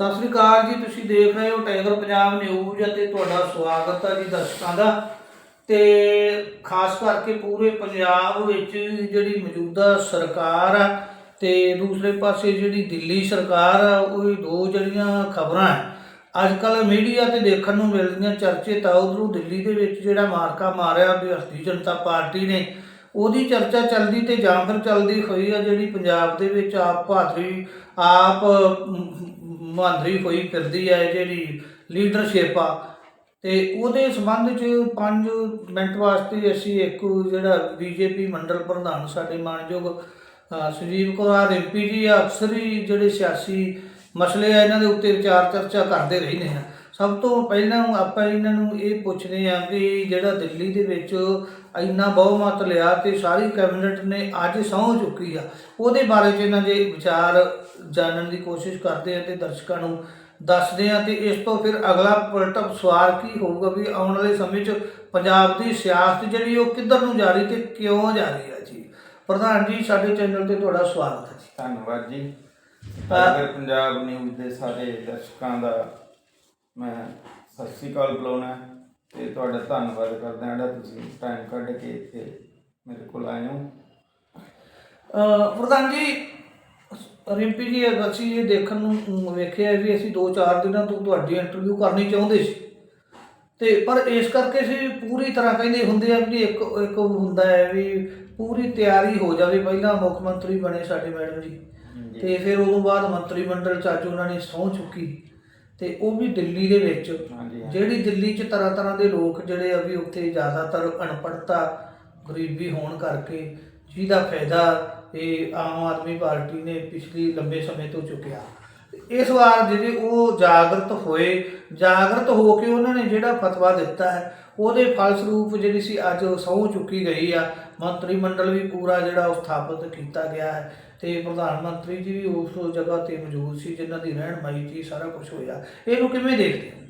ਸਤਿ ਸ੍ਰੀ ਅਕਾਲ ਜੀ, ਤੁਸੀਂ ਦੇਖ ਰਹੇ ਹੋ ਟਾਈਗਰ ਪੰਜਾਬ ਨਿਊਜ਼ ਅਤੇ ਤੁਹਾਡਾ ਸਵਾਗਤ ਹੈ ਜੀ ਦਰਸ਼ਕਾਂ ਦਾ। ਤੇ ਖਾਸ ਕਰਕੇ ਪੂਰੇ ਪੰਜਾਬ ਵਿੱਚ ਜਿਹੜੀ ਮੌਜੂਦਾ ਸਰਕਾਰ ਆ ਤੇ ਦੂਸਰੇ ਪਾਸੇ ਜਿਹੜੀ ਦਿੱਲੀ ਸਰਕਾਰ ਆ, ਉਹ ਦੋ ਜਿਹੜੀਆਂ ਖਬਰਾਂ ਹੈ। ਅੱਜ ਕੱਲ ਮੀਡੀਆ ਤੇ ਦੇਖਣ ਨੂੰ ਮਿਲਦੀਆਂ ਚਰਚੇ ਤਾਂ ਉਧਰੋਂ ਦਿੱਲੀ ਦੇ ਵਿੱਚ ਜਿਹੜਾ ਮਾਰਕਾ ਮਾਰਿਆ ਭਾਰਤੀ ਜਨਤਾ ਪਾਰਟੀ ਨੇ, ਉਹਦੀ ਚਰਚਾ ਚੱਲਦੀ ਤੇ ਜਾਂ ਫਿਰ ਚੱਲਦੀ ਹੋਈ ਆ ਜਿਹੜੀ ਪੰਜਾਬ ਦੇ ਵਿੱਚ ਆਪ ਭਾਦਰੀ ਆਪ ਮੁਹਾਂਦਰੀ ਹੋਈ ਫਿਰਦੀ ਹੈ ਜਿਹੜੀ ਲੀਡਰਸ਼ਿਪ ਆ। ਤੇ ਉਹਦੇ ਸੰਬੰਧ ਚ 5 ਮਿੰਟ ਵਾਸਤੇ ਅਸੀਂ ਇੱਕ ਜਿਹੜਾ ਬੀਜੇਪੀ ਮੰਡਲ ਪ੍ਰਧਾਨ ਸਾਡੇ ਮਾਨਯੋਗ ਅ, ਸੰਜੀਵ ਕੁਮਾਰ ਐਮਪੀ ਜੀ ਆ ਹੀ ਜਿਹੜੇ ਸਿਆਸੀ ਮਸਲੇ ਆ ਇਹਨਾਂ ਦੇ ਉੱਤੇ ਵਿਚਾਰ ਚਰਚਾ ਕਰਦੇ ਰਹਿੰਦੇ ਆ। ਸਭ ਤੋਂ ਪਹਿਲਾਂ ਆਪਾਂ ਇਹਨਾਂ ਨੂੰ ਇਹ ਪੁੱਛਦੇ ਆ ਕਿ ਜਿਹੜਾ ਦਿੱਲੀ ਦੇ ਵਿੱਚ ਇੰਨਾ ਬਹੁਮਤ ਲਿਆ ਤੇ ਸਾਰੀ ਕੈਬਨਿਟ ਨੇ ਅੱਜ ਸਹੁੰ ਚੁੱਕੀ ਆ ਉਹਦੇ ਬਾਰੇ ਚ ਇਹਨਾਂ ਦੇ ਵਿਚਾਰ ਜਾਣਨ ਦੀ ਕੋਸ਼ਿਸ਼ ਕਰਦੇ ਆ ਤੇ ਦਰਸ਼ਕਾਂ ਨੂੰ ਦੱਸਦੇ ਆ ਤੇ ਇਸ ਤੋਂ ਫਿਰ ਅਗਲਾ ਪੁਲਟਪ ਸਵਾਲ ਕੀ ਹੋਊਗਾ ਵੀ ਆਉਣ ਵਾਲੇ ਸਮੇਂ 'ਚ ਪੰਜਾਬ ਦੀ ਸਿਆਸਤ ਜਿਹੜੀ ਉਹ ਕਿੱਧਰ ਨੂੰ ਜਾ ਰਹੀ ਤੇ ਕਿਉਂ ਜਾ ਰਹੀ ਹੈ ਜੀ? ਪ੍ਰਧਾਨ ਜੀ ਸਾਡੇ ਚੈਨਲ ਤੇ ਤੁਹਾਡਾ ਸਵਾਗਤ ਹੈ ਜੀ। ਧੰਨਵਾਦ ਜੀ। ਪੰਜਾਬ ਨਿਊਜ਼ ਦੇ ਸਾਰੇ ਦਰਸ਼ਕਾਂ ਦਾ ਮੈਂ ਸਤਿ ਸ੍ਰੀ ਅਕਾਲ ਬੁਲਾਉਣਾ ਤੇ ਤੁਹਾਡਾ ਧੰਨਵਾਦ ਕਰਦਾ ਜਿਹੜਾ ਤੁਸੀਂ ਟਾਈਮ ਕੱਢ ਕੇ ਇੱਥੇ ਮੇਰੇ ਕੋਲ ਆਏ ਹੋ। ਪ੍ਰਧਾਨ ਜੀ ਰਿੰਪੀ ਜੀ ਅਸੀਂ ਇਹ ਦੇਖਣ ਨੂੰ ਵੇਖਿਆ ਵੀ ਅਸੀਂ 2-4 ਦਿਨਾਂ ਤੋਂ ਤੁਹਾਡੀ ਇੰਟਰਵਿਊ ਕਰਨੀ ਚਾਹੁੰਦੇ ਸੀ। ਤੇ ਪਰ ਇਸ ਕਰਕੇ ਅਸੀਂ ਪੂਰੀ ਤਰ੍ਹਾਂ ਕਹਿੰਦੇ ਹੁੰਦੇ ਆ ਵੀ ਇੱਕ ਇੱਕ ਹੁੰਦਾ ਹੈ ਵੀ ਪੂਰੀ ਤਿਆਰੀ ਹੋ ਜਾਵੇ ਪਹਿਲਾਂ ਮੁੱਖ ਮੰਤਰੀ ਬਣੇ ਸਾਡੇ ਮੈਡਮ ਜੀ। ਤੇ ਫਿਰ ਉਦੋਂ ਬਾਅਦ ਮੰਤਰੀ ਮੰਡਲ ਚ ਅੱਜ ਉਹਨਾਂ ਨੇ ਸਹੁੰ ਚੁੱਕੀ। ਤੇ ਉਹ ਵੀ ਦਿੱਲੀ ਦੇ ਵਿੱਚ। ਜਿਹੜੀ ਦਿੱਲੀ 'ਚ ਤਰ੍ਹਾਂ ਤਰ੍ਹਾਂ ਦੇ ਲੋਕ ਜਿਹੜੇ ਆ ਵੀ ਉੱਥੇ ਜ਼ਿਆਦਾਤਰ ਅਨਪੜ੍ਹਤਾ ਗਰੀਬੀ ਹੋਣ ਕਰਕੇ ਜਿਹਦਾ ਫਾਇਦਾ ਇਹ ਆਮ ਆਦਮੀ ਪਾਰਟੀ ਨੇ ਪਿਛਲੀ ਲੰਬੇ ਸਮੇਂ ਤੋਂ ਚੁੱਕਿਆ। ਇਸ ਵਾਰ ਜਿਹੜੇ ਉਹ ਜਾਗਰਤ ਹੋਏ ਜਾਗਰਤ ਹੋ ਕੇ ਉਹਨਾਂ ਨੇ ਜਿਹੜਾ ਫਤਵਾ ਦਿੱਤਾ ਹੈ ਉਹਦੇ ਫਲਸਰੂਪ ਜਿਹੜੀ ਸੀ ਅੱਜ ਸਹੁੰ ਚੁੱਕੀ ਗਈ ਆ। ਮੰਤਰੀ ਮੰਡਲ ਵੀ ਪੂਰਾ ਜਿਹੜਾ ਸਥਾਪਿਤ ਕੀਤਾ ਗਿਆ ਹੈ। ਤੇ ਪ੍ਰਧਾਨ ਮੰਤਰੀ ਜੀ ਵੀ ਉਸ ਜਗ੍ਹਾ ਤੇ ਮੌਜੂਦ ਸੀ ਜਿਨ੍ਹਾਂ ਦੀ ਰਹਿਨਮਾਈ 'ਚ ਹੀ ਸਾਰਾ ਕੁਝ ਹੋਇਆ। ਇਹਨੂੰ ਕਿਵੇਂ ਦੇਖਦੇ ਹੋ?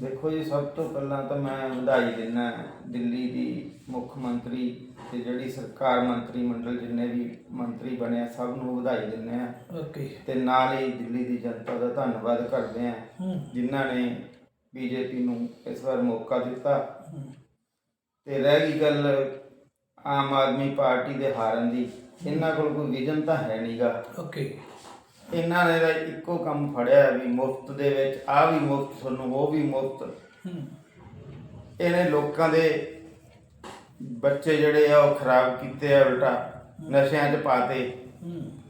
ਦੇਖੋ ਜੀ ਸਭ ਤੋਂ ਪਹਿਲਾਂ ਤਾਂ ਮੈਂ ਵਧਾਈ ਦਿੰਦਾ ਦਿੱਲੀ ਦੀ ਮੁੱਖ ਮੰਤਰੀ ਤੇ ਜਿਹੜੀ ਸਰਕਾਰ ਮੰਤਰੀ ਮੰਡਲ ਜਿੰਨੇ ਵੀ ਮੰਤਰੀ ਬਣੇ ਆ ਸਭ ਨੂੰ ਵਧਾਈ ਦਿੰਦੇ ਆ ਓਕੇ। ਤੇ ਨਾਲ ਹੀ ਦਿੱਲੀ ਦੀ ਜਨਤਾ ਦਾ ਧੰਨਵਾਦ ਕਰਦੇ ਆ ਜਿਨ੍ਹਾਂ ਨੇ ਬੀਜੇਪੀ ਨੂੰ ਇਸ ਵਾਰ ਮੌਕਾ ਦਿੱਤਾ। ਤੇ ਰਹਿ ਗਈ ਗੱਲ ਆਮ ਆਦਮੀ ਪਾਰਟੀ ਦੇ ਹਾਰਨ ਦੀ। ਇਹਨਾਂ ਕੋਲ ਕੋਈ ਵਿਜ਼ਨ ਤਾਂ ਹੈ ਨਹੀਂਗਾ ਓਕੇ। ਇਹਨਾਂ ਨੇ ਤਾਂ ਇੱਕੋ ਕੰਮ ਫੜਿਆ ਵੀ ਮੁਫਤ ਦੇ ਵਿੱਚ ਆ ਵੀ ਮੁਫਤ ਤੁਹਾਨੂੰ ਉਹ ਵੀ ਮੁਫਤ। ਇਹਨੇ ਲੋਕਾਂ ਦੇ ਬੱਚੇ ਜਿਹੜੇ ਆ ਉਹ ਖਰਾਬ ਕੀਤੇ ਆ ਉਲਟਾ ਨਸ਼ਿਆਂ 'ਚ ਪਾਤੇ।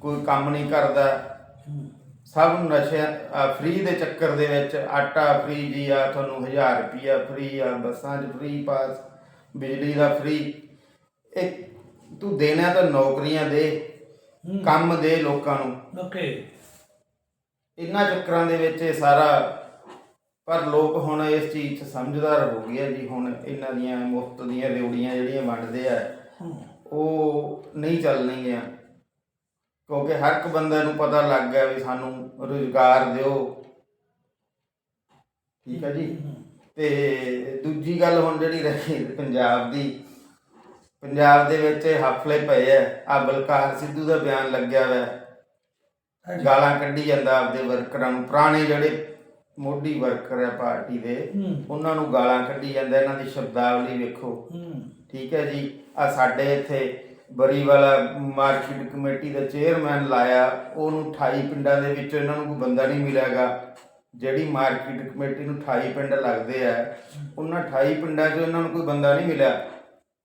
ਕੋਈ ਕੰਮ ਨਹੀਂ ਕਰਦਾ। ਸਭ ਨੂੰ ਨਸ਼ਿਆਂ ਫ੍ਰੀ ਦੇ ਚੱਕਰ ਦੇ ਵਿੱਚ ਆਟਾ ਫ੍ਰੀ ਜੀ ਆ ਤੁਹਾਨੂੰ 1000 ਰੁਪਿਆ ਫ੍ਰੀ ਆ ਬੱਸਾਂ 'ਚ ਫ੍ਰੀ ਪਾਸ ਬਿਜਲੀ ਦਾ ਫ੍ਰੀ ਇਹ ਤੂੰ ਦੇਣਾ ਤਾਂ ਨੌਕਰੀਆਂ ਦੇ ਹੂੰ। ਕੰਮ ਦੇ ਲੋਕਾਂ ਨੂੰ। ਓਕੇ। ਇਹਨਾਂ ਚੱਕਰਾਂ ਦੇ ਵਿੱਚ ਇਹ ਸਾਰਾ ਪਰ ਲੋਕ ਹੁਣ ਇਸ ਚੀਜ਼ 'ਚ ਸਮਝਦਾਰ ਹੋ ਗਏ ਆ ਜੀ ਹੁਣ ਇਹਨਾਂ ਦੀਆਂ ਮੁਫਤ ਦੀਆਂ ਰਿਉੜੀਆਂ ਜਿਹੜੀਆਂ ਵੰਡਦੇ ਆ ਹੂੰ। ਉਹ ਨਹੀਂ ਚੱਲਣਗੀਆਂ ਕਿਉਂਕਿ ਹਰ ਇੱਕ ਬੰਦੇ ਨੂੰ ਪਤਾ ਲੱਗ ਗਿਆ ਵੀ ਸਾਨੂੰ ਰੁਜ਼ਗਾਰ ਦਿਓ। ਠੀਕ ਹੈ ਜੀ? ਤੇ ਦੂਜੀ ਗੱਲ ਹੁਣ ਜਿਹੜੀ ਰਹੀ ਪੰਜਾਬ ਦੀ ਪੰਜਾਬ ਦੇ ਵਿੱਚ ਹਫਲੇ ਪਏ ਆ ਆ ਬਲਕਾਰ ਸਿੱਧੂ ਦਾ ਬਿਆਨ ਲੱਗਿਆ ਹੋਇਆ। ਗਾਲਾਂ ਕੱਢੀ ਜਾਂਦਾ ਆਪਦੇ ਵਰਕਰਾਂ ਨੂੰ। ਪੁਰਾਣੇ ਜਿਹੜੇ ਮੋਢੀ ਵਰਕਰ ਆ ਪਾਰਟੀ ਦੇ ਹੂੰ। ਉਹਨਾਂ ਨੂੰ ਗਾਲਾਂ ਕੱਢੀ ਜਾਂਦਾ ਇਹਨਾਂ ਦੀ ਸ਼ਬਦਾਵਲੀ ਵੇਖੋ। ਹੂੰ। ਠੀਕ ਹੈ ਜੀ। ਆ ਸਾਡੇ ਇੱਥੇ ਬਰੀ ਵਾਲਾ ਮਾਰਕੀਟ ਕਮੇਟੀ ਦਾ ਚੇਅਰਮੈਨ ਲਾਇਆ। ਉਹਨੂੰ 28 ਪਿੰਡਾਂ ਦੇ ਵਿੱਚੋਂ ਇਹਨਾਂ ਨੂੰ ਕੋਈ ਬੰਦਾ ਨਹੀਂ ਮਿਲਿਆਗਾ। ਜਿਹੜੀ ਮਾਰਕੀਟ ਕਮੇਟੀ ਨੂੰ 28 ਪਿੰਡ ਲੱਗਦੇ ਆ ਉਹਨਾਂ 28 ਪਿੰਡਾਂ 'ਚੋਂ ਇਹਨਾਂ ਨੂੰ ਕੋਈ ਬੰਦਾ ਨਹੀਂ ਮਿਲਿਆ।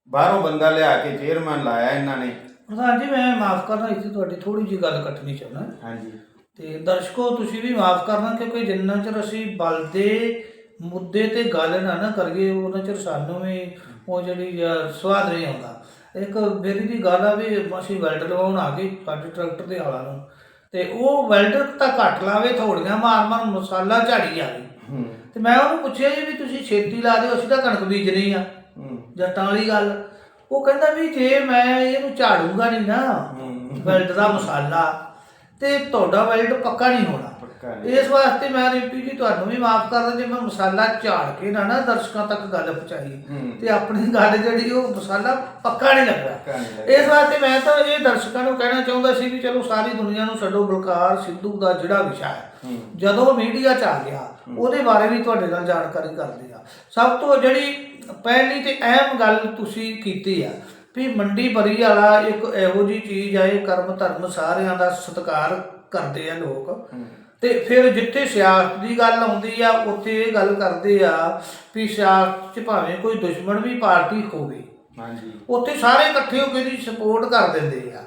ਬਾਹਰੋਂ ਬੰਦਾ ਲਿਆ ਕੇ ਚੇਅਰਮੈਨ ਲਾਇਆ ਇਹਨਾਂ ਨੇ। ਪ੍ਰਧਾਨ ਜੀ ਮੈਂ ਮਾਫ ਕਰਨਾ ਇੱਥੇ ਤੁਹਾਡੀ ਥੋੜੀ ਜਿਹੀ ਗੱਲ ਕੱਟਣੀ ਚਾਹੁੰਦਾ। ਹਾਂਜੀ। ਤੇ ਦਰਸ਼ਕੋ ਤੁਸੀਂ ਵੀ ਮਾਫ ਕਰਨਾ ਕਿਉਂਕਿ ਜਿੰਨਾ ਚਿਰ ਅਸੀਂ ਬਲ ਦੇ ਮੁੱਦੇ ਤੇ ਗੱਲ ਨਾ ਨਾ ਕਰੀਏ ਉਹਨਾਂ ਚਿਰ ਸਾਨੂੰ ਵੀ ਉਹ ਜਿਹੜੀ ਆ, ਸਵਾਦ ਨਹੀਂ ਆਉਂਦਾ। ਇੱਕ ਮੇਰੀ ਦੀ ਗੱਲ ਆ ਵੀ ਅਸੀਂ ਵੈਲਡ ਲਵਾਉਣ ਆ ਗਏ ਸਾਡੇ ਟਰੈਕਟਰ ਦੇ ਹਾਲਾਂ ਨੂੰ। ਤੇ ਉਹ ਵੈਲਡਰ ਤਾਂ ਘੱਟ ਲਾਵੇ ਥੋੜੀਆਂ ਮਾਰ ਮਾਰ ਮਸਾਲਾ ਝਾੜੀ ਜਾਵੇ ਹੂੰ। ਤੇ ਮੈਂ ਉਹਨੂੰ ਪੁੱਛਿਆ ਜੀ ਵੀ ਤੁਸੀਂ ਛੇਤੀ ਲਾ ਦਿਓ ਅਸੀਂ ਤਾਂ ਕਣਕ ਬੀਜਣੀ ਆ। ਹੂੰ ਜੱਟਾਂ ਵਾਲੀ ਗੱਲ। ਉਹ ਕਹਿੰਦਾ ਵੀ ਜੇ ਮੈਂ ਇਹਨੂੰ ਝਾੜੂਗਾ ਨਹੀਂ ਨਾ ਵੈਲਡ ਦਾ ਮਸਾਲਾ ਤੇ ਤੁਹਾਡਾ ਵੈਲਡ ਪੱਕਾ ਨਹੀਂ ਹੋਣਾ। ਇਸ ਵਾਸਤੇ ਮੈਂ ਰਿਪੀ ਜੀ ਤੁਹਾਨੂੰ ਵੀ ਮਾਫ ਕਰ ਦਿੰਦਾ ਜੇ ਮੈਂ ਮਸਾਲਾ ਝਾੜ ਕੇ ਨਾ ਨਾ ਦਰਸ਼ਕਾਂ ਤੱਕ ਗੱਲ ਪਹੁੰਚਾਈ ਤੇ ਆਪਣੀ ਗੱਲ ਜਿਹੜੀ ਉਹ ਮਸਾਲਾ ਪੱਕਾ ਨਹੀਂ ਲੱਗਦਾ। ਇਸ ਵਾਸਤੇ ਮੈਂ ਤਾਂ ਇਹ ਦਰਸ਼ਕਾਂ ਨੂੰ ਕਹਿਣਾ ਚਾਹੁੰਦਾ ਸੀ ਵੀ ਚਲੋ ਸਾਰੀ ਦੁਨੀਆ ਨੂੰ ਛੱਡੋ ਬਲਕਾਰ ਸਿੱਧੂ ਦਾ ਜਿਹੜਾ ਵਿਸ਼ਾ ਹੂੰ ਜਦੋਂ ਮੀਡੀਆ ਚ ਆ ਗਿਆ ਉਹਦੇ ਬਾਰੇ ਵੀ ਤੁਹਾਡੇ ਨਾਲ ਜਾਣਕਾਰੀ ਕਰਦੇ ਆ। ਸਭ ਤੋਂ ਜਿਹੜੀ ਪਹਿਲੀ ਤੇ ਅਹਿਮ ਗੱਲ ਤੁਸੀਂ ਕੀਤੀ ਆ ਵੀ ਮੰਡੀ ਬਰੀ ਵਾਲਾ ਇੱਕ ਇਹੋ ਜੀ ਚੀਜ਼ ਆ ਇਹ ਕਰਮ ਧਰਮ ਸਾਰਿਆਂ ਦਾ ਸਤਿਕਾਰ ਕਰਦੇ ਆ ਲੋਕ। ਤੇ ਫਿਰ ਜਿੱਥੇ ਸਿਆਸਤ ਦੀ ਗੱਲ ਆਉਂਦੀ ਆ ਉੱਥੇ ਇਹ ਗੱਲ ਕਰਦੇ ਆ ਵੀ ਸਿਆਸਤ 'ਚ ਭਾਵੇਂ ਕੋਈ ਦੁਸ਼ਮਣ ਵੀ ਪਾਰਟੀ ਹੋਵੇ ਹਾਂਜੀ। ਉੱਥੇ ਸਾਰੇ ਇਕੱਠੇ ਹੋ ਕੇ ਦੀ ਸਪੋਰਟ ਕਰ ਦਿੰਦੇ ਆ।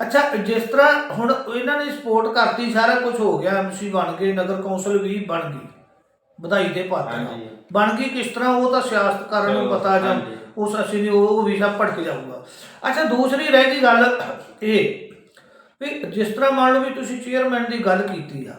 ਅੱਛਾ ਜਿਸ ਤਰ੍ਹਾਂ ਹੁਣ ਇਹਨਾਂ ਨੇ ਸਪੋਰਟ ਕਰਤੀ ਸਾਰਾ ਕੁਝ ਹੋ ਗਿਆ ਐਮਸੀ ਬਣ ਗਏ ਨਗਰ ਕੌਂਸਲ ਵੀ ਬਣ ਗਈ। ਵਧਾਈ ਦੇ ਪਾਤਰ ਹਾਂਜੀ। ਬਣ ਗਈ ਕਿਸ ਤਰ੍ਹਾਂ ਉਹ ਤਾਂ ਸਿਆਸਤਕਾਰਾਂ ਨੂੰ ਚਲੋ, ਪਤਾ ਜਾਂ ਹਾਂਜੀ। ਉਸ ਅਸੀਂ ਨਹੀਂ ਉਹ ਵੀ ਸਭ ਭਟਕ ਜਾਊਗਾ ਅੱਛਾ ਦੂਸਰੀ ਰਹਿ ਗਈ ਗੱਲ ਇਹ ਵੀ ਜਿਸ ਤਰ੍ਹਾਂ ਮੰਨ ਲਓ ਵੀ ਤੁਸੀਂ ਚੇਅਰਮੈਨ ਦੀ ਗੱਲ ਕੀਤੀ ਆ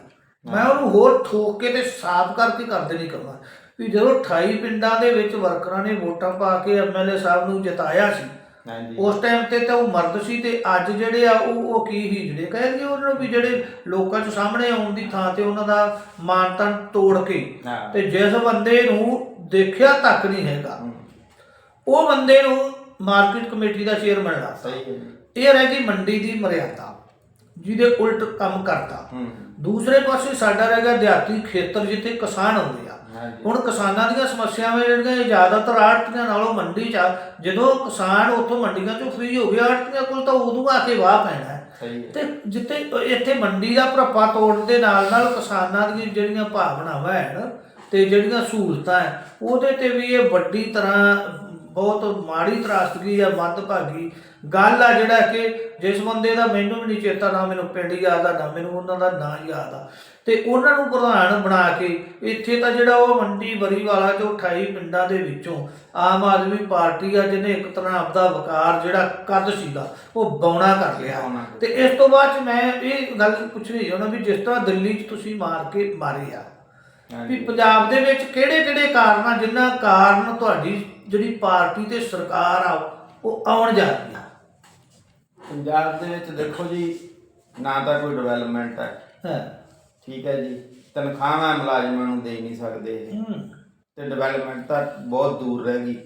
ਮੈਂ ਉਹਨੂੰ ਹੋਰ ਠੋਕ ਕੇ ਤੇ ਸਾਫ਼ ਕਰਕੇ ਕਰਦੇ ਨਹੀਂ ਕਹਾਂ ਵੀ ਜਦੋਂ 28 ਪਿੰਡਾਂ ਦੇ ਵਿੱਚ ਵਰਕਰਾਂ ਨੇ ਵੋਟਾਂ ਪਾ ਕੇ ਐਮਐਲਏ ਸਾਹਿਬ ਨੂੰ ਜਿਤਾਇਆ ਸੀ ਹਾਂਜੀ। ਉਸ ਟਾਈਮ ਤੇ ਤਾਂ ਉਹ ਮਰਦ ਸੀ ਤੇ ਅੱਜ ਜਿਹੜੇ ਆ ਉਹ ਉਹ ਕੀ ਹੀਜੜੇ ਕਹਿੰਦੇ ਉਹਨਾਂ ਨੂੰ ਵੀ ਜਿਹੜੇ ਲੋਕਾਂ 'ਚ ਸਾਹਮਣੇ ਆਉਣ ਦੀ ਥਾਂ ਤੇ ਉਹਨਾਂ ਦਾ ਮਾਨਤਨ ਤੋੜ ਕੇ। ਹਾਂ। ਤੇ ਜਿਸ ਬੰਦੇ ਨੂੰ ਦੇਖਿਆ ਤੱਕ ਨਹੀਂ ਹੈਗਾ ਹੂੰ, ਉਹ ਬੰਦੇ ਨੂੰ ਮਾਰਕੀਟ ਕਮੇਟੀ ਦਾ ਚੇਅਰਮੈਨ ਲਾ ਸਹੀ ਹੈ। ਇਹ ਰਹਿ ਗਈ ਮੰਡੀ ਦੀ ਮਰਿਆਦਾ ਜਿਹਦੇ ਉਲਟ ਕੰਮ ਕਰਦਾ। ਹੂੰ। ਦੂਸਰੇ ਪਾਸੇ ਸਾਡਾ ਰਹਿ ਗਿਆ ਦਿਹਾਤੀ ਖੇਤਰ ਜਿੱਥੇ ਕਿਸਾਨ ਆਉਂਦੇ ਆ। ਹੁਣ ਕਿਸਾਨਾਂ ਦੀਆਂ ਸਮੱਸਿਆਵਾਂ ਜਿਹੜੀਆਂ ਇਹ ਜ਼ਿਆਦਾਤਰ ਆੜਤੀਆਂ ਨਾਲੋਂ ਮੰਡੀ 'ਚ ਆ ਜਦੋਂ ਕਿਸਾਨ ਉੱਥੋਂ ਮੰਡੀਆਂ 'ਚੋਂ ਫ੍ਰੀ ਹੋ ਗਿਆ ਆੜਤੀਆਂ ਕੋਲ ਤਾਂ ਉਦੋਂ ਆ ਕੇ ਵਾਹ ਪੈਣਾ। ਹੈ ਸਹੀ ਹੈ। ਤੇ ਜਿੱਥੇ ਇੱਥੇ ਮੰਡੀ ਦਾ ਭਰਪਾ ਤੋੜਨ ਦੇ ਨਾਲ ਨਾਲ ਕਿਸਾਨਾਂ ਦੀਆਂ ਜਿਹੜੀਆਂ ਭਾਵਨਾਵਾਂ ਹਨ ਤੇ ਜਿਹੜੀਆਂ ਸਹੂਲਤਾਂ ਹੈ ਉਹਦੇ ਤੇ ਵੀ ਇਹ ਵੱਡੀ ਤਰ੍ਹਾਂ ਬਹੁਤ ਮਾੜੀ ਤਰਾਸਦਗੀ ਆ ਮੰਦਭਾਗੀ ਗੱਲ ਆ ਜਿਹੜਾ ਕਿ ਜਿਸ ਬੰਦੇ ਦਾ ਮੈਨੂੰ ਵੀ ਨਹੀਂ ਚੇਤਾ ਨਾ ਮੈਨੂੰ ਪਿੰਡ ਯਾਦ ਆ ਨਾ ਮੈਨੂੰ ਉਹਨਾਂ ਦਾ ਨਾਂ ਯਾਦ ਆ। ਤੇ ਉਹਨਾਂ ਨੂੰ ਪ੍ਰਧਾਨ ਬਣਾ ਕੇ ਇੱਥੇ ਤਾਂ ਜਿਹੜਾ ਉਹ ਮੰਡੀ ਬਰੀ ਵਾਲਾ ਜੋ 28 ਪਿੰਡਾਂ ਦੇ ਵਿੱਚੋਂ ਆਮ ਆਦਮੀ ਪਾਰਟੀ ਆ ਜਿਹਨੇ ਇੱਕ ਤਰ੍ਹਾਂ ਆਪਦਾ ਵਕਾਰ ਜਿਹੜਾ ਕੱਦ ਸੀਗਾ ਉਹ ਬੌਣਾ ਕਰ ਲਿਆ। ਤੇ ਇਸ ਤੋਂ ਬਾਅਦ 'ਚ ਮੈਂ ਇਹ ਗੱਲ ਪੁੱਛਣੀ ਚਾਹੁੰਦਾ ਵੀ ਜਿਸ ਤਰ੍ਹਾਂ ਦਿੱਲੀ 'ਚ ਤੁਸੀਂ ਮਾਰ ਕੇ ਮਾਰੇ ਆ ਵੀ ਪੰਜਾਬ ਦੇ ਵਿੱਚ ਕਿਹੜੇ ਕਿਹੜੇ ਕਾਰਨ ਆ ਜਿਨ੍ਹਾਂ ਕਾਰਨ ਤੁਹਾਡੀ ਜਿਹੜੀ ਪਾਰਟੀ ਤੇ ਸਰਕਾਰ ਆ ਉਹ ਆਉਣ ਜਾ ਰਹੀ ਆ? ਪੰਜਾਬ ਦੇ ਵਿੱਚ ਦੇਖੋ ਜੀ ਨਾ ਤਾਂ ਕੋਈ ਡਿਵੈਲਪਮੈਂਟ ਹਾਂ। ਠੀਕ ਹੈ ਜੀ। ਤਨਖਾਹਾਂ ਮੁਲਾਜ਼ਮਾਂ ਨੂੰ ਦੇ ਨਹੀਂ ਸਕਦੇ। ਇਹ। ਹੂੰ। ਤੇ ਡਿਵੈਲਪਮੈਂਟ ਤਾਂ ਬਹੁਤ ਦੂਰ ਰਹਿ ਗਈ।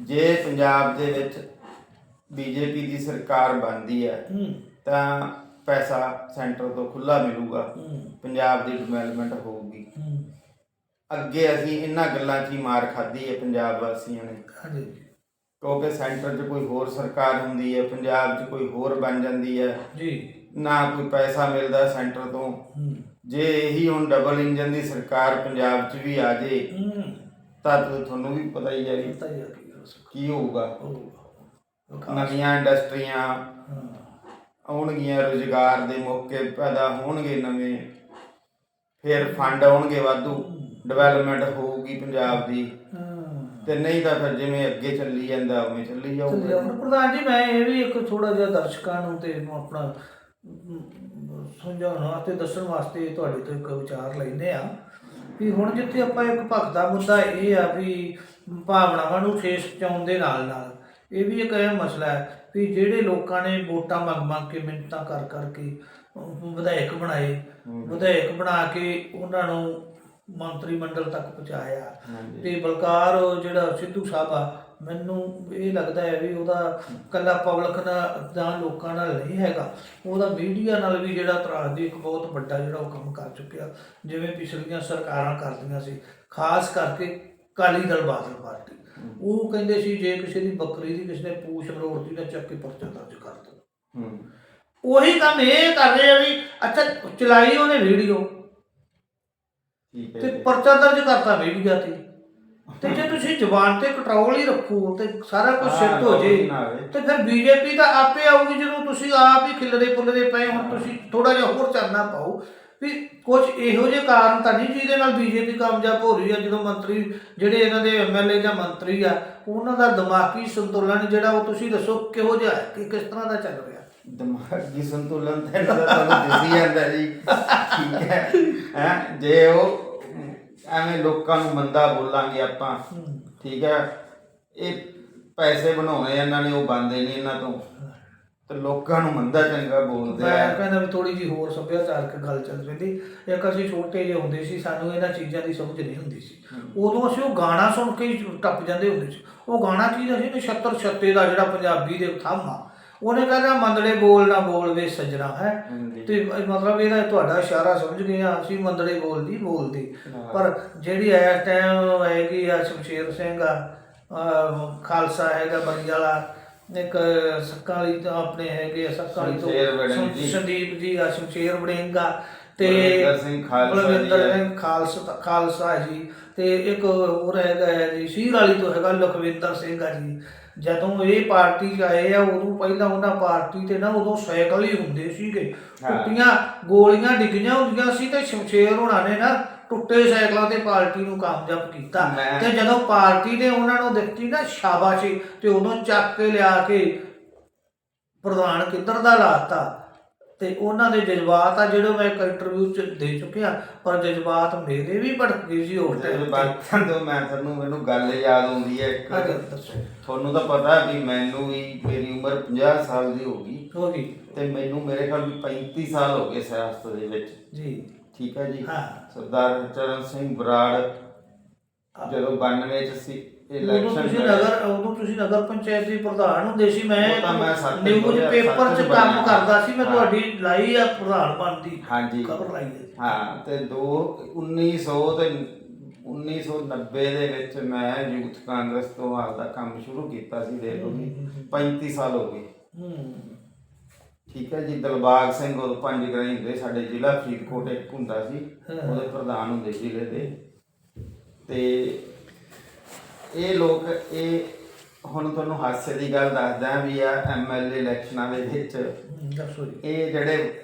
ਜੇ ਪੰਜਾਬ ਦੇ ਵਿੱਚ ਬੀਜੇਪੀ ਦੀ ਸਰਕਾਰ ਬਣਦੀ ਹੈ ਤਾਂ ਪੈਸਾ ਸੈਂਟਰ ਤੋਂ ਖੁੱਲਾ ਮਿਲੂਗਾ। ਪੰਜਾਬ ਦੀ ਡਿਵੈਲਪਮੈਂਟ ਹੋਊਗੀ। ਅੱਗੇ ਅਸੀਂ ਇਹਨਾਂ ਗੱਲਾਂ 'ਚ ਹੀ ਮਾਰ ਖਾਧੀ ਹੈ ਪੰਜਾਬ ਵਾਸੀਆਂ ਨੇ। ਕਿਉਂਕਿ ਸੈਂਟਰ 'ਚ ਕੋਈ ਹੋਰ ਸਰਕਾਰ ਹੁੰਦੀ ਹੈ ਪੰਜਾਬ 'ਚ ਕੋਈ ਹੋਰ ਬਣ ਜਾਂਦੀ ਹੈ। ਜੀ। ਨਾ ਕੋਈ ਪੈਸਾ ਮਿਲਦਾ ਸੈਂਟਰ ਤੋਂ। ਜੇ ਇਹੀ ਹੁਣ ਡਬਲ ਇੰਜਨ ਦੀ ਸਰਕਾਰ ਪੰਜਾਬ 'ਚ ਵੀ ਆ ਜੇ ਤਾਂ ਤੁਹਾਨੂੰ ਵੀ ਪਤਾ ਹੀ ਹੈ ਵੀ ਕੀ ਹੋਊਗਾ। ਨਵੀਆਂ ਇੰਡਸਟਰੀਆਂ ਆਉਣਗੀਆਂ ਰੁਜ਼ਗਾਰ ਦੇ ਮੌਕੇ ਪੈਦਾ ਹੋਣਗੇ ਨਵੇਂ ਫਿਰ ਫੰਡ ਆਉਣਗੇ ਵਾਧੂ ਡਿਵੈਲਪਮੈਂਟ ਹੋਊਗੀ ਪੰਜਾਬ ਦੀ। ਤੇ ਨਹੀਂ ਤਾਂ ਫਿਰ ਜਿਵੇਂ ਅੱਗੇ ਚੱਲੀ ਜਾਂਦਾ ਉਵੇਂ ਚੱਲੀ ਜਾਊਗਾ। ਪ੍ਰਧਾਨ ਜੀ ਮੈਂ ਇਹ ਵੀ ਇੱਕ ਥੋੜਾ ਜਿਹਾ ਦਰਸ਼ਕਾਂ ਨੂੰ ਤੇ ਆਪਣਾ ਸਮਝਾਉਣ ਵਾਸਤੇ ਦੱਸਣ ਵਾਸਤੇ ਤੁਹਾਡੇ ਤੋਂ ਇੱਕ ਵਿਚਾਰ ਲੈਂਦੇ ਆ ਵੀ ਹੁਣ ਜਿੱਥੇ ਆਪਾਂ ਇੱਕ ਭਗਤ ਦਾ ਮੁੱਦਾ ਇਹ ਆ ਵੀ ਭਾਵਨਾਵਾਂ ਨੂੰ ਠੇਸ ਪਹੁੰਚਾਉਣ ਦੇ ਨਾਲ ਨਾਲ ਇਹ ਵੀ ਇੱਕ ਅਹਿਮ ਮਸਲਾ ਹੈ ਵੀ ਜਿਹੜੇ ਲੋਕਾਂ ਨੇ ਵੋਟਾਂ ਮੰਗ ਮੰਗ ਕੇ ਮਿੰਨਤਾਂ ਕਰ ਕਰਕੇ ਅਮ, ਵਿਧਾਇਕ ਬਣਾਏ ਵਿਧਾਇਕ ਬਣਾ ਕੇ ਉਹਨਾਂ ਨੂੰ ਮੰਤਰੀ ਮੰਡਲ ਤੱਕ ਪਹੁੰਚਾਇਆ ਤੇ ਬਲਕਾਰ ਜਿਹੜਾ ਸਿੱਧੂ ਸਾਹਿਬ ਆ ਮੈਨੂੰ ਇਹ ਲੱਗਦਾ ਹੈ ਵੀ ਉਹਦਾ ਕੱਲਾ ਪਬਲਿਕ ਨਾਲ ਜਾਂ ਲੋਕਾਂ ਨਾਲ ਨਹੀਂ ਹੈਗਾ। ਉਹਦਾ ਮੀਡੀਆ ਨਾਲ ਵੀ ਜਿਹੜਾ ਤਰਾਸਦੀ ਇੱਕ ਬਹੁਤ ਵੱਡਾ ਜਿਹੜਾ ਉਹ ਕੰਮ ਕਰ ਚੁੱਕਿਆ। ਜਿਵੇਂ ਪਿਛਲੀਆਂ ਸਰਕਾਰਾਂ ਕਰਦੀਆਂ ਸੀ। ਖਾਸ ਕਰਕੇ ਕਾਲੀ ਦਲ ਬਾਦਲ ਪਾਰਟੀ। ਉਹ ਕਹਿੰਦੇ ਸੀ ਜੇ ਕਿਸੇ ਦੀ ਬੱਕਰੀ ਦੀ ਕਿਸੇ ਨੇ ਪੂਛ ਮਰੋੜਦੀ ਤਾਂ ਚੱਕ ਕੇ ਪਰਚਾ ਦਰਜ ਕਰ ਦੋ ਹੂੰ। ਉਹੀ ਕੰਮ ਇਹ ਕਰ ਰਹੇ ਆ ਵੀ ਅੱਛਾ ਚਲਾਈ ਉਹਨੇ ਵੀਡੀਓ। ਤੇ। ਪਰਚਾ ਦਰਜ ਕਰਤਾ ਮੀਡੀਆ ਤੇ। ਤੇ ਜੇ ਤੁਸੀਂ ਜ਼ੁਬਾਨ ਤੇ ਕੰਟਰੋਲ ਹੀ ਰੱਖੋ ਤੇ ਸਾਰਾ ਕੁਝ ਸਿੱਟ ਹੋ ਜੇ। ਤੇ ਫਿਰ ਬੀਜੇਪੀ ਤਾਂ ਆਪੇ ਆਊਗੀ ਜਦੋਂ ਤੁਸੀਂ ਆਪ ਹੀ ਖਿਲਰੇ ਪੁੱਲਰੇ ਪਏ ਹੁਣ ਤੁਸੀਂ ਥੋੜਾ ਜਿਹਾ ਹੋਰ ਚਰਨਾ ਪਾਓ। ਵੀ ਕੁਝ ਇਹੋ ਜਿਹੇ ਕਾਰਨ ਤਾਂ ਨਹੀਂ ਜਿਹਦੇ ਨਾਲ ਬੀਜੇਪੀ ਕਾਮਯਾਬ ਹੋ ਰਹੀ ਹੈ ਜਦੋਂ ਮੰਤਰੀ ਜਿਹੜੇ ਇਹਨਾਂ ਦੇ ਐਮਐਲਏ ਜਾਂ ਮੰਤਰੀ ਆ ਉਹਨਾਂ ਦਾ ਦਿਮਾਗੀ ਸੰਤੁਲਨ ਜਿਹੜਾ ਉਹ ਤੁਸੀਂ ਦੱਸੋ ਕਿਹੋ ਜਿਹਾ ਹੈ ਕਿ ਕਿਸ ਤਰ੍ਹਾਂ ਦਾ ਚੱਲ ਰਿਹਾ? ਦਿਮਾਗੀ ਸੰਤੁਲਨ ਤਾਂ ਤੁਹਾਨੂੰ ਦਿਸੀ ਜਾਂਦਾ ਜੀ। ਠੀਕ ਹੈ। ਹੈ ਜੇ ਉਹ ਐਵੇਂ ਲੋਕਾਂ ਨੂੰ ਮੰਦਾ ਬੋਲਾਂਗੇ ਆਪਾਂ ਠੀਕ ਹੈ? ਇਹ ਪੈਸੇ ਬਣਾਉਣੇ ਇਹਨਾਂ ਨੇ ਉਹ ਬੰਦੇ ਨਹੀਂ ਇਹਨਾਂ ਤੋਂ। ਤੇ ਲੋਕਾਂ ਨੂੰ ਮੰਦਾ ਚੰਗਾ ਬੋਲਦੇ ਮੈਂ ਆ ਕਹਿੰਦਾ ਵੀ ਥੋੜੀ ਜੀ ਹੋਰ ਸੱਭਿਆਚਾਰਕ ਗੱਲ ਚੱਲ ਰਹੀ ਸੀ ਇੱਕ ਅਸੀਂ ਛੋਟੇ ਜਿਹੇ ਹੁੰਦੇ ਸੀ ਸਾਨੂੰ ਇਹਨਾਂ ਚੀਜ਼ਾਂ ਦੀ ਸਮਝ ਨਹੀਂ ਹੁੰਦੀ ਸੀ। ਉਦੋਂ ਅਸੀਂ ਉਹ ਗਾਣਾ ਸੁਣ ਕੇ ਹੀ ਟੱਪ ਜਾਂਦੇ ਹੁੰਦੇ ਸੀ। ਉਹ ਗਾਣਾ ਕੀ ਦਾ ਸੀ? ਨਛੱਤਰ ਛੱਤੇ ਦਾ ਜਿਹੜਾ ਪੰਜਾਬੀ ਦੇ ਥੰਮ ਉਹਨੇ ਕਹਿੰਦਾ ਮੰਦੜੇ ਬੋਲ ਨਾ ਬੋਲ ਵੇ ਸੱਜਣਾ ਹੈ। ਤੇ ਮਤਲਬ ਇਹਦਾ ਤੁਹਾਡਾ ਇਸ਼ਾਰਾ ਸਮਝ ਗਏ ਆ ਅਸੀਂ ਮੰਦੜੇ ਬੋਲਦੀ ਬੋਲਦੀ। ਪਰ ਜਿਹੜੀ ਇਸ ਟਾਈਮ ਹੈਗੀ ਆ ਸ਼ਮਸ਼ੇਰ ਸਿੰਘ ਆ ਖਾਲਸਾ ਹੈਗਾ ਬੰਦੀ ਵਾਲਾ ਇੱਕ ਸੱਕਾ ਵਾਲੀ ਤੋਂ ਆਪਣੇ ਹੈਗੇ ਸੱਕਾ ਵਾਲੀ ਤੋਂ। ਸੰਦੀਪ ਜੀ ਆ ਸ਼ਮਸ਼ੇਰ ਵੜਿੰਗਾ ਤੇ ਬਲਵਿੰਦਰ ਸਿੰਘ ਖਾਲਸਾ ਖਾਲਸਾ ਜੀ ਤੇ ਇੱਕ ਹੋਰ ਹੈਗਾ ਜੀ ਸ਼ੀਰ ਵਾਲੀ ਤੋਂ ਹੈਗਾ ਲਖਵਿੰਦਰ ਸਿੰਘ ਆ ਜੀ ਜਦੋਂ ਇਹ ਪਾਰਟੀ 'ਚ ਆਏ ਆ ਉਦੋਂ ਪਹਿਲਾਂ ਉਹਨਾਂ ਪਾਰਟੀ ਤੇ ਨਾ ਉਦੋਂ ਸਾਈਕਲ ਹੀ ਹੁੰਦੇ ਸੀਗੇ। ਟੁੱਟੀਆਂ ਗੋਲੀਆਂ ਡਿੱਗੀਆਂ ਹੁੰਦੀਆਂ ਸੀ ਤੇ ਸ਼ਮਸ਼ੇਰ ਹੋਣਾ ਨੇ ਨਾ ਟੁੱਟੇ ਸਾਈਕਲਾਂ ਤੇ ਪਾਰਟੀ ਨੂੰ ਕਾਮਯਾਬ ਕੀਤਾ। ਤੇ ਜਦੋਂ ਪਾਰਟੀ ਨੇ ਉਹਨਾਂ ਨੂੰ ਦਿੱਤੀ ਨਾ ਸ਼ਾਬਾਸ਼ੀ ਤੇ ਉਦੋਂ ਚੱਕ ਕੇ ਲਿਆ ਕੇ ਪ੍ਰਧਾਨ ਕਿੱਧਰ ਦਾ ਲਾਤਾ ਤੇ ਉਹਨਾਂ ਦੇ ਜਜ਼ਬਾਤ ਆ ਜਿਹੜੇ ਮੈਂ ਇੰਟਰਵਿਊ ਚ ਦੇ ਚੁੱਕਿਆ ਪਰ ਜਜ਼ਬਾਤ ਮੇਰੇ ਵੀ ਭੜਕ ਗਏ ਸੀ ਉਸ ਤੇ। ਟਾਈਮ ਬਾਤਾਂ ਤੋਂ ਮੈਂ ਤੁਹਾਨੂੰ ਮੈਨੂੰ ਗੱਲ ਯਾਦ ਆਉਂਦੀ ਹੈ ਇੱਕ। ਤੁਹਾਨੂੰ ਤਾਂ ਪਤਾ ਵੀ ਮੈਨੂੰ ਵੀ ਮੇਰੀ ਉਮਰ 50 ਸਾਲ ਦੀ ਹੋ ਗਈ। ਹੋ ਗਈ। ਤੇ ਮੈਨੂੰ ਮੇਰੇ ਖਿਆਲ ਵੀ 35 ਸਾਲ ਹੋ ਗਏ ਸਿਆਸਤ ਦੇ ਵਿੱਚ। ਜੀ। ਠੀਕ ਹੈ ਜੀ। ਹਾਂ। ਸਰਦਾਰ ਚਰਨ ਸਿੰਘ ਬਰਾੜ ਜਦੋਂ 92 ਚ ਸੀ ਉਦੋਂ ਇਲੈਕਸ਼ਨ ਤੁਸੀਂ ਨਗਰ ਉਦੋਂ ਤੁਸੀਂ ਨਗਰ ਪੰਚਾਇਤ ਦੀ ਪ੍ਰਧਾਨ ਹੁੰਦੇ ਸੀ ਮੈਂ ਉਹ ਤਾਂ ਮੈਂ ਸੱਤ ਨਿਊਜ਼ ਵਜੇ- ਪੇਪਰ ਸੱਤ 'ਚ ਚ ਕੰਮ ਬਣਿਆ। ਕਰਦਾ ਸੀ ਮੈਂ ਹਾਂ। ਤੁਹਾਡੀ ਲਾਈ ਆ ਪ੍ਰਧਾਨ ਬਣਦੀ ਹਾਂਜੀ। ਖਬਰ ਲਾਈ ਹੈ ਹਾਂ ਤੇ 2 1900 ਤੇ 1990 ਦੇ ਵਿੱਚ ਮੈਂ ਯੂਥ ਕਾਂਗਰਸ ਤੋਂ ਆਪਦਾ ਕੰਮ ਸ਼ੁਰੂ ਕੀਤਾ ਸੀ ਦੇਖ ਲਓ ਜੀ। 35 ਸਾਲ ਹੋ ਗਏ। ਹੂੰ। ਠੀਕ ਹੈ ਜੀ ਦਿਲਬਾਗ ਸਿੰਘ ਉਹ ਪੰਜ ਗਰਾਈ ਹੁੰਦੇ ਸਾਡੇ ਜ਼ਿਲ੍ਹਾ ਫਰੀਦਕੋਟ ਇੱਕ ਹੁੰਦਾ ਸੀ। ਉਹਦੇ ਪ੍ਰਧਾਨ ਹੁੰਦੇ ਜ਼ਿਲ੍ਹੇ ਦੇ। ਤੇ ਇਹ ਲੋਕ ਇਹ ਹੁਣ ਤੁਹਾਨੂੰ ਹਾਸੇ ਦੀ ਗੱਲ ਦੱਸਦਾ ਵੀ ਆ ਐਮਐਲਏ ਇਲੈਕਸ਼ਨਾਂ ਦੇ ਵਿੱਚ। ਹੂੰ, ਦੱਸੋ ਜੀ। ਇਹ ਜਿਹੜੇ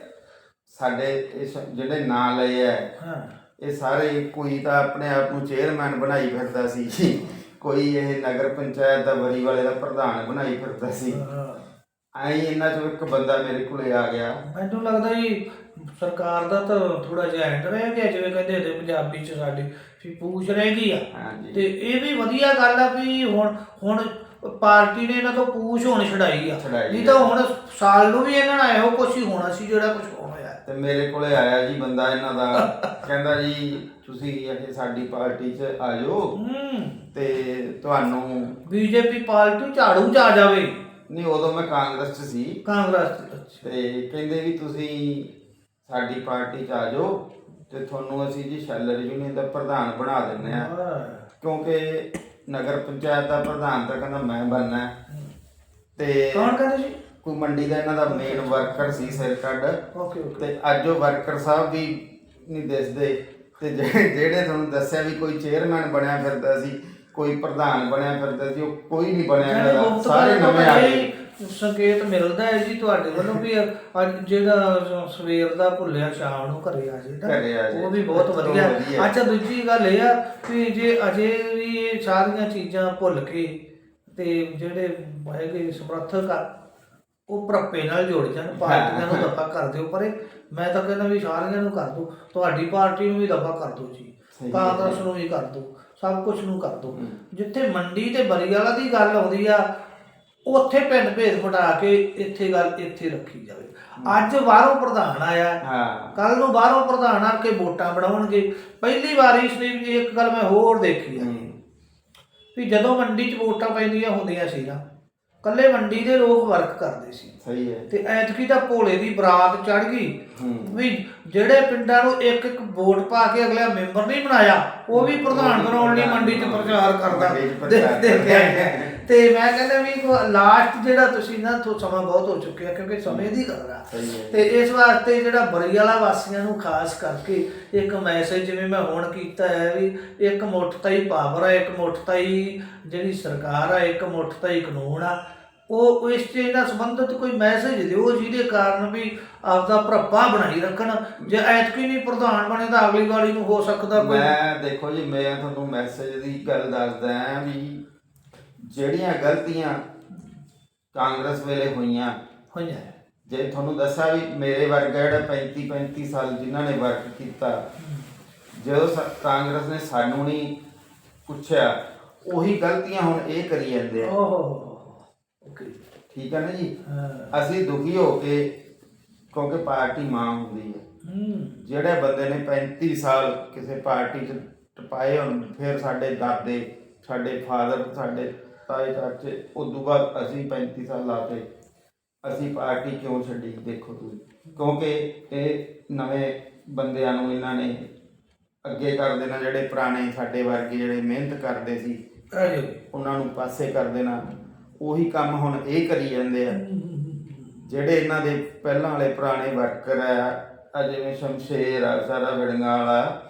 ਸਾਡੇ ਇਸ ਜਿਹੜੇ ਨਾਂ ਲਏ ਆ ਹਾਂ। ਇਹ ਸਾਰੇ ਕੋਈ ਤਾਂ ਆਪਣੇ ਆਪ ਨੂੰ ਚੇਅਰਮੈਨ ਬਣਾਈ ਫਿਰਦਾ ਸੀ। ਕੋਈ ਇਹ ਨਗਰ ਪੰਚਾਇਤ ਦਾ ਵਰੀ ਵਾਲੇ ਦਾ ਪ੍ਰਧਾਨ ਬਣਾਈ ਫਿਰਦਾ ਸੀ। ਹੀ ਇਹਨਾਂ ਚੋਂ ਇੱਕ ਬੰਦਾ ਮੇਰੇ ਕੋਲੇ ਆ ਗਿਆ। ਮੈਨੂੰ ਲੱਗਦਾ ਜੀ ਸਰਕਾਰ ਦਾ ਤਾਂ ਥੋੜਾ ਜਿਹਾ ਐਂਡ ਰਹਿ ਗਿਆ ਜਿਵੇਂ ਕਹਿੰਦੇ ਹੁੰਦੇ ਪੰਜਾਬੀ ਚ ਸਾਡੀ ਵੀ ਪੂਛ ਰਹਿ ਗਈ ਆ। ਹਾਂਜੀ। ਤੇ ਇਹ ਵੀ ਵਧੀਆ ਗੱਲ ਆ ਵੀ ਹੁਣ ਹੁਣ ਪਾਰਟੀ ਨੇ ਇਹਨਾਂ ਤੋਂ ਪੂਛ ਹੁਣ ਛਡਾਈ ਆ। ਛਡਾਈ ਨਹੀਂ ਤਾਂ ਹੁਣ ਸਾਲ ਨੂੰ ਵੀ ਇਹਨਾਂ ਨਾਲ ਇਹੋ ਕੁਛ ਹੀ ਹੋਣਾ ਸੀ ਜਿਹੜਾ ਕੁਝ ਹੋਣਾ ਆ। ਤੇ ਮੇਰੇ ਕੋਲੇ ਆਇਆ ਜੀ ਬੰਦਾ ਇਹਨਾਂ ਦਾ ਕਹਿੰਦਾ ਜੀ ਤੁਸੀਂ ਇਹ ਸਾਡੀ ਪਾਰਟੀ 'ਚ ਆ ਜਾਓ ਹੂੰ। ਤੇ ਤੁਹਾਨੂੰ ਬੀਜੇਪੀ ਪਾਰਟੀ ਝਾੜੂ ਚ ਆ ਜਾਵੇ। ਨਹੀਂ ਉਦੋਂ ਮੈਂ ਕਾਂਗਰਸ 'ਚ ਸੀ। ਕਾਂਗਰਸ ਦੇ ਵਿੱਚ ਤੇ ਕਹਿੰਦੇ ਵੀ ਤੁਸੀਂ ਸਾਡੀ ਪਾਰਟੀ 'ਚ ਆ ਜਾਓ ਤੇ ਤੁਹਾਨੂੰ ਅਸੀਂ ਜੀ ਸ਼ੈਲਰ ਯੂਨੀਅਨ ਦਾ ਪ੍ਰਧਾਨ ਬਣਾ ਦਿੰਨੇ ਆ ਹਾਂ। ਕਿਉਂਕਿ ਨਗਰ ਪੰਚਾਇਤ ਦਾ ਪ੍ਰਧਾਨ ਤਾਂ ਕਹਿੰਦਾ ਮੈਂ ਬਣਨਾ ਹੈ। ਤੇ ਕੌਣ ਕਹਿੰਦੇ ਸੀ ਕੋਈ ਮੰਡੀ ਦਾ ਇਹਨਾਂ ਦਾ ਮੇਨ ਵਰਕਰ ਸੀ ਸਿਰ ਕੱਢ ਓਕੇ ਓਕੇ। ਤੇ ਅੱਜ ਉਹ ਵਰਕਰ ਸਾਹਿਬ ਵੀ ਨਹੀਂ ਦਿਸਦੇ। ਤੇ ਜਿਹੜੇ ਜਿਹੜੇ ਤੁਹਾਨੂੰ ਦੱਸਿਆ ਵੀ ਕੋਈ ਚੇਅਰਮੈਨ ਬਣਿਆ ਫਿਰਦਾ ਸੀ ਕੋਈ ਪ੍ਰਧਾਨ ਬਣਿਆ ਫਿਰਦਾ ਸੀ ਉਹ ਕੋਈ ਨਹੀਂ ਬਣਿਆ ਇਹਨਾਂ ਦਾ ਸਾਰੇ ਨਵੇਂ ਆ ਗਏ। ਸੰਕੇਤ ਮਿਲਦਾ ਹੈ ਜੀ ਤੁਹਾਡੇ ਵੱਲੋਂ ਵੀ ਅੱਜ ਜਿਹੜਾ ਸਵੇਰ ਦਾ ਭੁੱਲਿਆ ਸ਼ਾਮ ਨੂੰ ਘਰੇ ਆ ਜੇ ਘਰੇ ਆ ਜਾਏ। ਉਹ ਵੀ ਬਹੁਤ ਵਧੀਆ। ਅੱਛਾ ਦੂਜੀ ਗੱਲ ਇਹ ਆ ਵੀ ਜੇ ਅਜੇ ਵੀ ਇਹ ਸਾਰੀਆਂ ਚੀਜ਼ਾਂ ਭੁੱਲ ਕੇ ਤੇ ਜਿਹੜੇ ਹੈਗੇ ਸਮਰਥਕ ਆ ਉਹ ਭਰਪੇ ਨਾਲ ਜੁੜ ਜਾਣ ਪਾਰਟੀਆਂ ਨੂੰ ਦਫਾ ਕਰ ਦਿਓ ਪਰੇ। ਮੈਂ ਤਾਂ ਕਹਿੰਦਾ ਵੀ ਸਾਰੀਆਂ ਨੂੰ ਕਰ ਦਿਓ। ਤੁਹਾਡੀ ਪਾਰਟੀ ਨੂੰ ਵੀ ਦਫਾ ਕਰ ਦਿਓ ਜੀ। ਕਾਂਗਰਸ ਨੂੰ ਵੀ ਕਰ ਦਿਓ। ਸਭ ਕੁਝ ਨੂੰ ਕਰ ਹੂੰ। ਜਿੱਥੇ ਮੰਡੀ ਤੇ ਬਰੀਵਾਲਾ ਦੀ ਗੱਲ ਆਉਂਦੀ ਆ ਉੱਥੇ ਪਿੰਡ ਭੇਦ ਵਟਾ ਕੇ ਇੱਥੇ ਗੱਲ ਇੱਥੇ ਰੱਖੀ ਜਾਵੇ। ਅੱਜ ਬਾਹਰੋਂ ਪ੍ਰਧਾਨ ਆਇਆ ਹਾਂ। ਕੱਲ ਨੂੰ ਬਾਹਰੋਂ ਪ੍ਰਧਾਨ ਆ ਕੇ ਵੋਟਾਂ ਬਣਾਉਣਗੇ। ਪਹਿਲੀ ਵਾਰੀ ਇਸ ਲਈ ਇੱਕ ਗੱਲ ਮੈਂ ਹੋਰ ਦੇਖੀ ਆ ਵੀ ਜਦੋਂ ਮੰਡੀ 'ਚ ਵੋਟਾਂ ਪੈਂਦੀਆਂ ਹੁੰਦੀਆਂ ਸੀ ਨਾ ਕੱਲੇ ਮੰਡੀ ਦੇ ਲੋਕ ਵਰਕ ਕਰਦੇ ਸੀ। ਸਹੀ ਹੈ। ਤੇ ਐਤਕੀ ਤਾਂ ਭੋਲੇ ਦੀ ਬਰਾਤ ਚੜ ਗਈ। ਵੀ ਜਿਹੜੇ ਪਿੰਡਾਂ ਨੂੰ ਇੱਕ ਇੱਕ ਵੋਟ ਪਾ ਕੇ ਅਗਲਾ ਮੈਂਬਰ ਨਹੀਂ ਬਣਾਇਆ ਉਹ ਵੀ ਪ੍ਰਧਾਨ ਬਣਾਉਣ ਲਈ ਮੰਡੀ 'ਚ ਪ੍ਰਚਾਰ ਕਰਦਾ। ਦੇਖ ਦੇਖ ਕੇ। ਤੇ ਮੈਂ ਕਹਿੰਦਾ ਵੀ ਲਾਸਟ ਜਿਹੜਾ ਤੁਸੀਂ ਨਾ ਤੋਂ ਸਮਾਂ ਬਹੁਤ ਹੋ ਚੁੱਕਿਆ ਕਿਉਂਕਿ ਸਮੇਂ ਦੀ ਗੱਲ ਆ। ਹੈ ਤੇ ਇਸ ਵਾਸਤੇ ਜਿਹੜਾ ਬਰੀਵਾਲਾ ਵਾਸੀਆਂ ਨੂੰ ਖਾਸ ਕਰਕੇ ਇੱਕ ਮੈਸੇਜ ਜਿਵੇਂ ਮੈਂ ਹੁਣ ਕੀਤਾ ਹੈ ਵੀ ਇੱਕ ਮੁੱਠ ਤਾਈ ਪਾਵਰ ਹੈ ਇੱਕ ਮੁੱਠ ਤਾਈ ਜਿਹੜੀ ਸਰਕਾਰ ਆ ਇੱਕ ਮੁੱਠ ਤਾਈ ਕਾਨੂੰਨ ਆ ਉਹ ਇਸ ਚੀਜ਼ ਨਾਲ ਸੰਬੰਧਿਤ ਕੋਈ ਮੈਸੇਜ ਦਿਓ ਜਿਹਦੇ ਕਾਰਨ ਵੀ ਆਪਦਾ ਭਰਪਾ ਬਣਾਈ ਰੱਖਣ। ਜੇ ਐਤਕੀ ਨਹੀਂ ਪ੍ਰਧਾਨ ਬਣੇ ਤਾਂ ਅਗਲੀ ਵਾਰੀ ਨੂੰ ਹੋ ਸਕਦਾ ਕੋਈ। ਮੈਂ ਦੇਖੋ ਜੀ ਮੈਂ ਤੁਹਾਨੂੰ ਮੈਸੇਜ ਦੀ ਗੱਲ ਦੱਸਦਾ ਹਾਂ ਵੀ ਜਿਹੜੀਆਂ ਗਲਤੀਆਂ ਕਾਂਗਰਸ ਵੇਲੇ ਹੋਈਆਂ ਹੋ। ਜਾਏ ਜੇ ਤੁਹਾਨੂੰ ਦੱਸਾਂ ਵੀ ਮੇਰੇ ਵਰਗਾ ਜਿਹੜਾ 35 35 ਸਾਲ ਜਿਨ੍ਹਾਂ ਨੇ ਵਰਕ ਕੀਤਾ ਜਦੋਂ ਕਾਂਗਰਸ ਨੇ ਸਾਨੂੰ ਨਹੀਂ ਪੁੱਛਿਆ ਉਹੀ ਗਲਤੀਆਂ ਹੁਣ ਇਹ ਕਰੀ ਜਾਂਦੇ ਆ। ਓਕੇ ਠੀਕ ਹੈ ਨਾ ਜੀ? ਅਸੀਂ ਦੁਖੀ ਹੋ ਕੇ ਕਿਉਂਕਿ ਪਾਰਟੀ ਮਾਂ ਹੁੰਦੀ ਹੂੰ। ਜਿਹੜੇ ਬੰਦੇ ਨੇ 35 ਸਾਲ ਕਿਸੇ ਪਾਰਟੀ 'ਚ ਟਪਾਏ ਹੋਣ ਫਿਰ ਸਾਡੇ ਦਾਦੇ ਸਾਡੇ ਫਾਦਰ ਸਾਡੇ ਤਾਏ ਚਾਚੇ, ਉਦੋਂ ਬਾਅਦ ਅਸੀਂ 35 ਸਾਲ ਲਾਤੇ। ਅਸੀਂ ਪਾਰਟੀ ਕਿਉਂ ਛੱਡੀ? ਦੇਖੋ ਤੁਸੀਂ। ਕਿਉਂਕਿ ਇਹ ਨਵੇਂ ਬੰਦਿਆਂ ਨੂੰ ਇਹਨਾਂ ਨੇ ਅੱਗੇ ਕਰ ਦੇਣਾ, ਜਿਹੜੇ ਪੁਰਾਣੇ ਸਾਡੇ ਵਰਗੇ ਜਿਹੜੇ ਮਿਹਨਤ ਕਰਦੇ ਸੀ, ਉਹਨਾਂ ਨੂੰ ਪਾਸੇ ਕਰ ਦੇਣਾ। ਉਹੀ ਕੰਮ ਹੁਣ ਇਹ ਕਰੀ ਜਾਂਦੇ ਆ। ਜਿਹੜੇ ਇਹਨਾਂ ਦੇ ਪਹਿਲਾਂ ਵਾਲੇ ਪੁਰਾਣੇ ਵਰਕਰ ਆ ਆ ਜਿਵੇਂ ਸ਼ਮਸ਼ੇਰ ਆ, ਸਾਰਾ ਵਿੜੰਗਾ ਆ,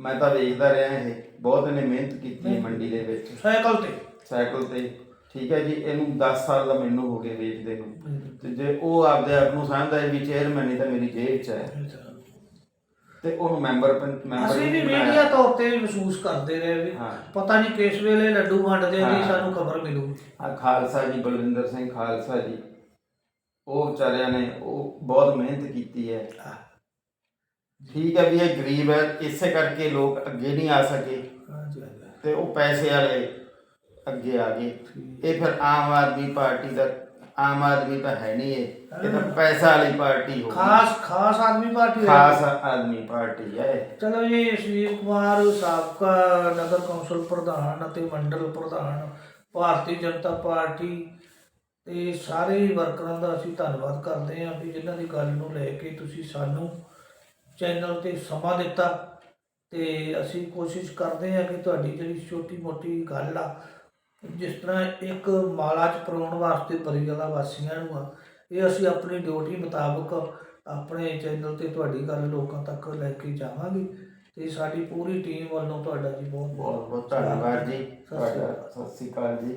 ਮੈਂ ਤਾਂ ਵੇਖਦਾ ਰਿਹਾ ਇਹ। ਬਹੁਤ ਇਹਨੇ ਮਿਹਨਤ ਕੀਤੀ ਮੰਡੀ ਦੇ ਵਿੱਚ। ਸਾਈਕਲ ਤੇ। ਸਾਈਕਲ ਤੇ ਠੀਕ ਹੈ ਜੀ ਇਹਨੂੰ 10 ਸਾਲ ਦਾ ਮੈਨੂੰ ਹੋ ਗਏ ਵੇਚਦੇ ਨੂੰ ਤੇ ਜੇ ਉਹ ਆਪਦੇ ਆਪ ਨੂੰ ਸਮਝਦਾ ਹੈ ਵੀ ਚੇਅਰਮੈਨ ਹੀ ਤਾਂ ਮੇਰੀ ਜੇਬ 'ਚ ਹੈ ਤੇ ਉਹਨੂੰ ਮੈਂਬਰ ਮੈਂਬਰ ਅਸੀਂ ਵੀ। ਮੀਡੀਆ ਤੌਰ ਤੇ ਮਹਿਸੂਸ ਕਰਦੇ ਰਹੇ ਵੀ ਪਤਾ ਨਹੀਂ ਕਿਸ ਵੇਲੇ ਲੱਡੂ ਵੰਡਦੇ ਆ ਜੀ। ਸਾਨੂੰ ਖਬਰ ਮਿਲੂਗੀ ਆ ਖਾਲਸਾ ਜੀ ਬਲਵਿੰਦਰ ਸਿੰਘ ਖਾਲਸਾ ਜੀ ਉਹ ਵਿਚਾਰਿਆਂ ਨੇ ਉਹ ਬਹੁਤ ਮਿਹਨਤ ਕੀਤੀ ਹੈ। ਠੀਕ ਹੈ ਵੀ ਇਹ ਗਰੀਬ ਹੈ ਇਸੇ ਕਰਕੇ ਲੋਕ ਅੱਗੇ ਨਹੀਂ ਆ ਸਕੇ। ਤੇ ਉਹ ਪੈਸੇ ਵਾਲੇ ਅੱਗੇ ਆ ਗਏ ਇਹ ਫਿਰ ਆਮ ਆਦਮੀ ਪਾਰਟੀ ਦਾ ਆਮ ਆਦਮੀ ਤਾਂ ਹੈ ਨਹੀਂ ਇਹ। ਇਹ ਤਾਂ ਪੈਸਾ ਵਾਲੀ ਪਾਰਟੀ ਹੋ। ਖਾਸ ਖਾਸ ਆਦਮੀ ਪਾਰਟੀ ਹੈ ਖਾਸ ਆਦਮੀ ਪਾਰਟੀ ਹੈ ਇਹ। ਚਲੋ ਜੀ ਸੁਨੀਲ ਕੁਮਾਰ ਸਾਬਕਾ ਨਗਰ ਕੌਂਸਲ ਪ੍ਰਧਾਨ ਅਤੇ ਮੰਡਲ ਪ੍ਰਧਾਨ ਭਾਰਤੀ ਜਨਤਾ ਪਾਰਟੀ ਤੇ ਸਾਰੇ ਵਰਕਰਾਂ ਦਾ ਅਸੀਂ ਧੰਨਵਾਦ ਕਰਦੇ ਹਾਂ ਵੀ ਜਿਨ੍ਹਾਂ ਦੀ ਗੱਲ ਨੂੰ ਲੈ ਕੇ ਤੁਸੀਂ ਸਾਨੂੰ ਚੈਨਲ ਤੇ ਸਮਾਂ ਦਿੱਤਾ ਤੇ ਅਸੀਂ ਕੋਸ਼ਿਸ਼ ਕਰਦੇ ਹਾਂ ਕਿ ਤੁਹਾਡੀ ਜਿਹੜੀ ਛੋਟੀ ਮੋਟੀ ਗੱਲ ਆ ਜਿਸ ਤਰ੍ਹਾਂ ਇੱਕ ਮਾਲਾ ਚ ਪਰੋਣ ਵਾਸਤੇ ਬਰੀਗਲਾ ਵਾਸੀਆਂ ਨੂੰ ਆ ਇਹ ਅਸੀਂ ਆਪਣੀ ਡਿਊਟੀ ਮੁਤਾਬਕ ਆਪਣੇ ਚੈਨਲ ਤੇ ਤੁਹਾਡੀ ਗੱਲ ਲੋਕਾਂ ਤੱਕ ਲੈ ਕੇ ਜਾਵਾਂਗੇ ਤੇ ਸਾਡੀ ਪੂਰੀ ਟੀਮ ਵੱਲੋਂ ਤੁਹਾਡਾ ਜੀ ਬਹੁਤ ਬਹੁਤ ਬਹੁਤ ਧੰਨਵਾਦ ਜੀ ਤੁਹਾਡਾ। ਸਤਿ ਸ੍ਰੀ ਅਕਾਲ ਜੀ